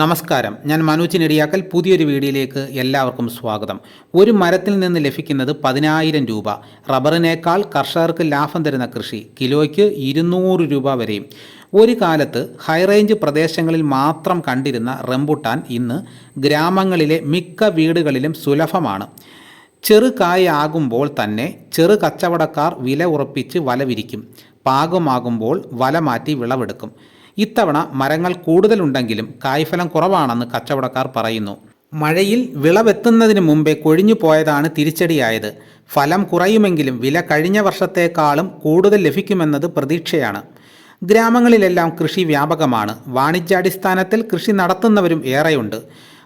നമസ്കാരം. ഞാൻ മനോജ് നെടിയാക്കൽ. പുതിയൊരു വീഡിയോയിലേക്ക് എല്ലാവർക്കും സ്വാഗതം. ഒരു മരത്തിൽ നിന്ന് ലഭിക്കുന്നത് പതിനായിരം രൂപ. റബ്ബറിനേക്കാൾ കർഷകർക്ക് ലാഭം തരുന്ന കൃഷി കിലോയ്ക്ക് ഇരുന്നൂറ് രൂപ വരെയും. ഒരു കാലത്ത് ഹൈറേഞ്ച് പ്രദേശങ്ങളിൽ മാത്രം കണ്ടിരുന്ന റംബുട്ടാൻ ഇന്ന് ഗ്രാമങ്ങളിലെ മിക്ക വീടുകളിലും സുലഭമാണ്. ചെറുകായാകുമ്പോൾ തന്നെ ചെറു കച്ചവടക്കാർ വില ഉറപ്പിച്ച് വല വിരിക്കും പാകമാകുമ്പോൾ വല മാറ്റി വിളവെടുക്കും. ഇത്തവണ മരങ്ങൾ കൂടുതലുണ്ടെങ്കിലും കായ്ഫലം കുറവാണെന്ന് കച്ചവടക്കാർ പറയുന്നു. മഴയിൽ വിളവെത്തുന്നതിന് മുമ്പേ കൊഴിഞ്ഞു പോയതാണ് തിരിച്ചടിയായത്. ഫലം കുറയുമെങ്കിലും വില കഴിഞ്ഞ വർഷത്തേക്കാളും കൂടുതൽ ലഭിക്കുമെന്നത് പ്രതീക്ഷയാണ്. ഗ്രാമങ്ങളിലെല്ലാം കൃഷി വ്യാപകമാണ്. വാണിജ്യാടിസ്ഥാനത്തിൽ കൃഷി നടത്തുന്നവരും ഏറെയുണ്ട്.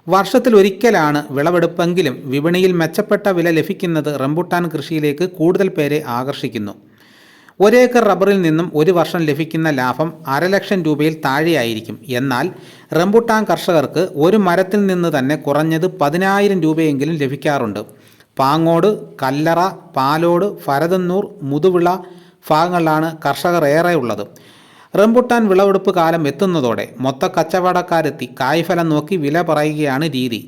വർഷത്തിൽ ഒരിക്കലാണ് വിളവെടുപ്പെങ്കിലും വിപണിയിൽ മെച്ചപ്പെട്ട വില ലഭിക്കുന്നത് റംബുട്ടാൻ കൃഷിയിലേക്ക് കൂടുതൽ പേരെ ആകർഷിക്കുന്നു. ഒരേക്കർ റബ്ബറിൽ നിന്നും ഒരു വർഷം ലഭിക്കുന്ന ലാഭം അരലക്ഷം രൂപയിൽ താഴെയായിരിക്കും. എന്നാൽ റംബുട്ടാൻ കർഷകർക്ക് ഒരു മരത്തിൽ നിന്ന് തന്നെ കുറഞ്ഞത് പതിനായിരം രൂപയെങ്കിലും ലഭിക്കാറുണ്ട്. പാങ്ങോട് കല്ലറ പാലോട് ഫരതന്നൂർ മുതുവിള ഭാഗങ്ങളിലാണ് കർഷകർ ഏറെ ഉള്ളത് റംബുട്ടാൻ വിളവെടുപ്പ് കാലം എത്തുന്നതോടെ മൊത്ത കച്ചവടക്കാരെത്തി കായ്ഫലം നോക്കി വില പറയുകയാണ് രീതി.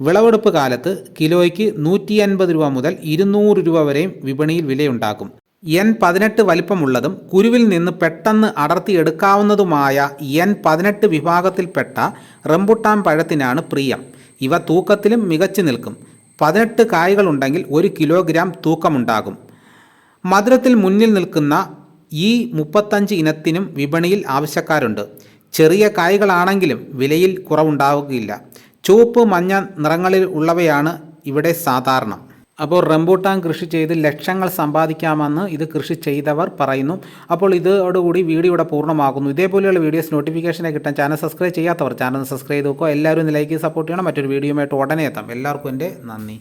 വിളവെടുപ്പ് കാലത്ത് കിലോയ്ക്ക് നൂറ്റി അൻപത് രൂപ മുതൽ ഇരുന്നൂറ് രൂപ വരെയും വിപണിയിൽ വിലയുണ്ടാകും. എൻ പതിനെട്ട് വലിപ്പമുള്ളതും കുരുവിൽ നിന്ന് പെട്ടെന്ന് അടർത്തിയെടുക്കാവുന്നതുമായ എൻ പതിനെട്ട് വിഭാഗത്തിൽപ്പെട്ട റംബുട്ടാൻ പഴത്തിനാണ് പ്രിയം. ഇവ തൂക്കത്തിലും മികച്ചു നിൽക്കും. പതിനെട്ട് കായ്കളുണ്ടെങ്കിൽ ഒരു കിലോഗ്രാം തൂക്കമുണ്ടാകും. മധുരത്തിൽ മുന്നിൽ നിൽക്കുന്ന ഈ മുപ്പത്തഞ്ച് ഇനത്തിനും വിപണിയിൽ ആവശ്യക്കാരുണ്ട്. ചെറിയ കായകളാണെങ്കിലും വിലയിൽ കുറവുണ്ടാവുകയില്ല. ചുവപ്പ് മഞ്ഞ നിറങ്ങളിൽ ഉള്ളവയാണ് ഇവിടെ സാധാരണ. അപ്പോൾ റംബൂട്ടാൻ കൃഷി ചെയ്ത് ലക്ഷങ്ങൾ സമ്പാദിക്കാമെന്ന് ഇത് കൃഷി ചെയ്തവർ പറയുന്നു. അപ്പോൾ ഇതോടുകൂടി വീഡിയോ ഇവിടെ പൂർണമാകുന്നു. ഇതേപോലെയുള്ള വീഡിയോസ് നോട്ടിഫിക്കേഷനെ കിട്ടാൻ ചാനൽ സബ്സ്ക്രൈബ് ചെയ്യാത്തവർ ചാനൽ സബ്സ്ക്രൈബ് ചെയ്ത് നോക്കുക. എല്ലാവരും ലൈക്ക് സപ്പോർട്ട് ചെയ്യണം. മറ്റൊരു വീഡിയോയുമായിട്ട് ഉടനെ എത്താം. എല്ലാവർക്കും എന്റെ നന്ദി.